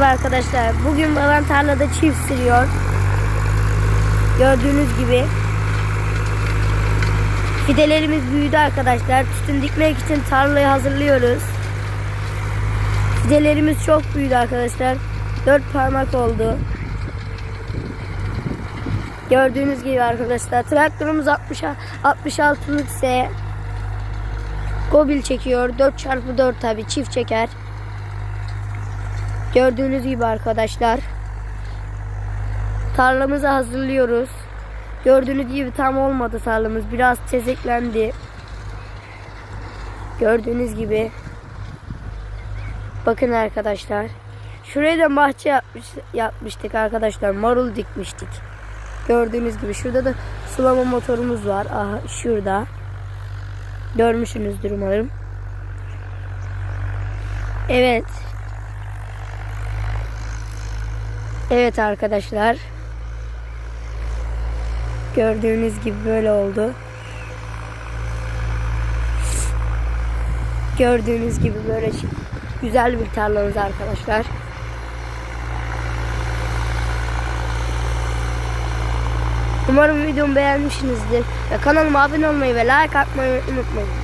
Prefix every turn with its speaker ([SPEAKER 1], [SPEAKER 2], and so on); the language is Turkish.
[SPEAKER 1] Merhaba arkadaşlar. Bugün babam tarlada çift sürüyor. Gördüğünüz gibi. Fidelerimiz büyüdü arkadaşlar. Tütün dikmek için tarlayı hazırlıyoruz. Fidelerimiz çok büyüdü arkadaşlar. Dört parmak oldu. Gördüğünüz gibi arkadaşlar. Traktörümüz 60 66'lık S. Gobil çekiyor. 4x4 tabi çift çeker. Gördüğünüz gibi arkadaşlar. Tarlamızı hazırlıyoruz. Gördüğünüz gibi tam olmadı tarlamız. Biraz tezeklendi. Gördüğünüz gibi. Bakın arkadaşlar. Şuraya da bahçe yapmış, yapmıştık arkadaşlar. Marul dikmiştik. Gördüğünüz gibi. Şurada da sulama motorumuz var. Aha şurada. Görmüşsünüzdür umarım. Evet. Evet arkadaşlar. Gördüğünüz gibi böyle oldu. Gördüğünüz gibi böyle güzel bir tarlamız arkadaşlar. Umarım videomu beğenmişsinizdir. Ve kanalıma abone olmayı ve like atmayı unutmayın.